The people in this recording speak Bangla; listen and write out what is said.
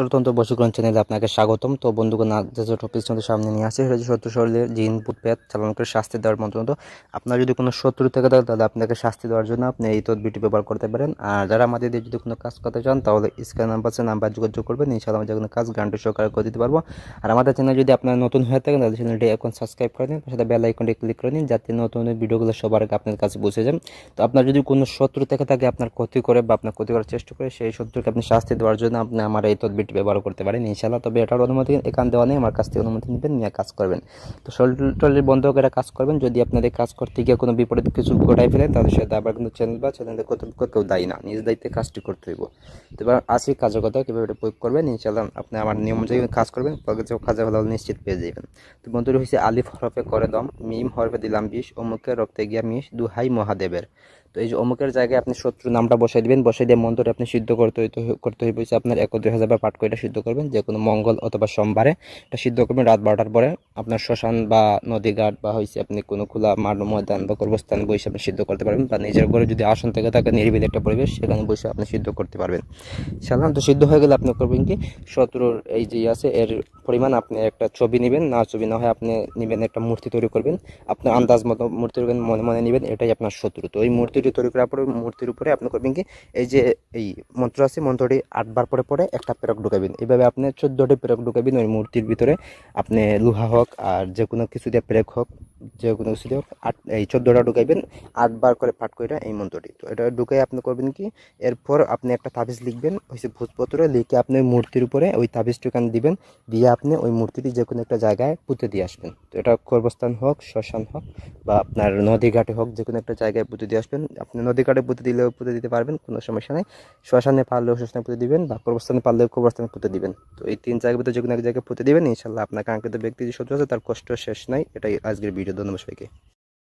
শত্রুতন্ত্র বশীকরণ চ্যানেলে আপনাকে স্বাগতম। তো বন্ধুগণ যে টপিক আমাদের সামনে নিয়ে আসে, সেটা শত্রু শরীরের জিন ভূতপ্রেত চালন করে শাস্তি দেওয়ার মন্ত্র আপনার যদি কোনো শত্রু থেকে থাকে তাহলে আপনাকে শাস্তি দেওয়ার জন্য আপনি এই তদবিরটি ব্যবহার করতে পারেন। আর যারা আমাদের দিয়ে যদি কোনো কাজ করতে চান, তাহলে স্ক্যান নাম্বার নাম্বার যোগাযোগ করবেন। ইনশাআল্লাহ আমরা যে কোনো কাজ গ্যারান্টি সহকারে করে দিতে পারব। আর আমাদের চ্যানেল যদি আপনার নতুন হয়ে থাকেন, তাহলে চ্যানেলটি এখন সাবস্ক্রাইব করে নিন সাথে বেল আইকনটি ক্লিক করে নিন, যাতে নতুন ভিডিওগুলো সবার আগে আপনার কাছে পৌঁছে যান তো আপনার যদি কোনো শত্রু থেকে থাকে আপনার ক্ষতি করে বা আপনার ক্ষতি করার চেষ্টা করে, সেই শত্রুকে আপনি শাস্তি দেওয়ার জন্য আপনি আমার এই তদবিরটি ব্যবহার করতে পারেন, ইনশাআল্লাহ। তবে এটার অনুমতি এখান দেওয়া নেই। আমার কাছ থেকে অনুমতি নেবেন, নিয়ে কাজ করবেন। তো শরীর টরীর বন্ধ করে কাজ করবেন। যদি আপনাদের কাজ করতে গিয়ে কোনো বিপরীত কিছু ঘটাই ফেলেন তাদের সাথে আবার কিন্তু চ্যানেল বা চ্যানেলের কর্তৃপক্ষ কেউ দায়ী না। নিজ দায়িত্বে কাজটি করতে হইব। তো এবার আসি কাজের কথা কীভাবে এটা প্রয়োগ করবেন। ইনশাআল্লাহ আপনি আমার নিয়ম অনুযায়ী কাজ করবেন। তবে যে কাজের নিশ্চিত পেয়ে যাবেন। তো বন্ধুরা হয়েছে আলিফ হরফে করে দম, মিম হরফে দিলাম বিষ, অমুকের রক্তে গিয়া মিশ দুহাই মহাদেবের। তো এই যে অমুকের জায়গায় আপনি শত্রু নামটা বসাই দিবেন, বসাই দিয়ে মন্ত্রটা আপনি সিদ্ধ করতে করতে হইবে হচ্ছে আপনার এক দুই হাজার বার পাঠ করে এটা সিদ্ধ করবেন, যে কোনো মঙ্গল অথবা সোমবারে এটা সিদ্ধ করবেন রাত বারোটার পরে। আপনার শ্মশান বা নদী ঘাট বা হয়েছে আপনি কোনো খোলা মাঠ, ময়দান বা কর্মস্থান বসে আপনি সিদ্ধ করতে পারবেন, বা নিজের ঘরে যদি আসন থেকে থাকে, নিরিবিলি একটা পরিবেশ, সেখানে বসে আপনি সিদ্ধ করতে পারবেন। সাধারণত সিদ্ধ হয়ে গেলে আপনি করবেন কি? শত্রুর এই যে আছে, এর পরিমাণ আপনি একটা ছবি নেবেন না ছবি না হয় আপনি নেবেন একটা মূর্তি তৈরি করবেন। আপনার আন্দাজ মতো মূর্তি করবেন, মনে মনে নেবেন এটাই আপনার শত্রু। তো এই মূর্তিটি তৈরি করার পরে মূর্তির উপরে আপনি করবেন কি এই যে এই মন্ত্র আছে মন্ত্রটি আটবার পরে পরে একটা পেরক ঢুকাবেন। এইভাবে আপনি চোদ্দটি পেরক ঢুকাবেন ওই মূর্তির ভিতরে। আপনি লোহা হোক আর যে কোনো কিছু দিয়ে পেরেক হোক যে কোনো আট, এই চোদ্দোটা ঢুকাইবেন, আটবার করে পাঠ করে এই মন্ত্রটি। তো এটা ঢুকাই আপনি করবেন কি, এরপর আপনি একটা তাবিজ লিখবেন হয়েছে ভূতপত্রে লিখে আপনি ওই মূর্তির উপরে ওই তাবিজটুকান দিবেন, দিয়ে আপনি ওই মূর্তিটি যে কোনো একটা জায়গায় পুঁতে দিয়ে আসবেন। তো এটা কর্মস্থান হোক, শ্মশান হোক, বা আপনার নদী ঘাটে হোক যে কোনো একটা জায়গায় পুঁতে দিয়ে আসবেন। আপনি নদী ঘাটে পুঁতে দিলেও পুঁতে দিতে পারবেন, কোনো সমস্যা নেই। শ্মশানে পারলেও শ্মশানে পুঁতে দিবেন, বা কর্মস্থানে পারলেও কর্মস্থানে পুঁতে দিবেন। তো এই তিন জায়গার ভিতরে যে কোনো এক জায়গায় পুঁতে দিবেন, ইনশাল্লাহ আপনার কাঙ্ক্ষিত ব্যক্তি যে শত্রু আছে, তার কষ্ট শেষ নাই, এটাই আজকের ভিডিও ধন্যবাদ সবাইকে।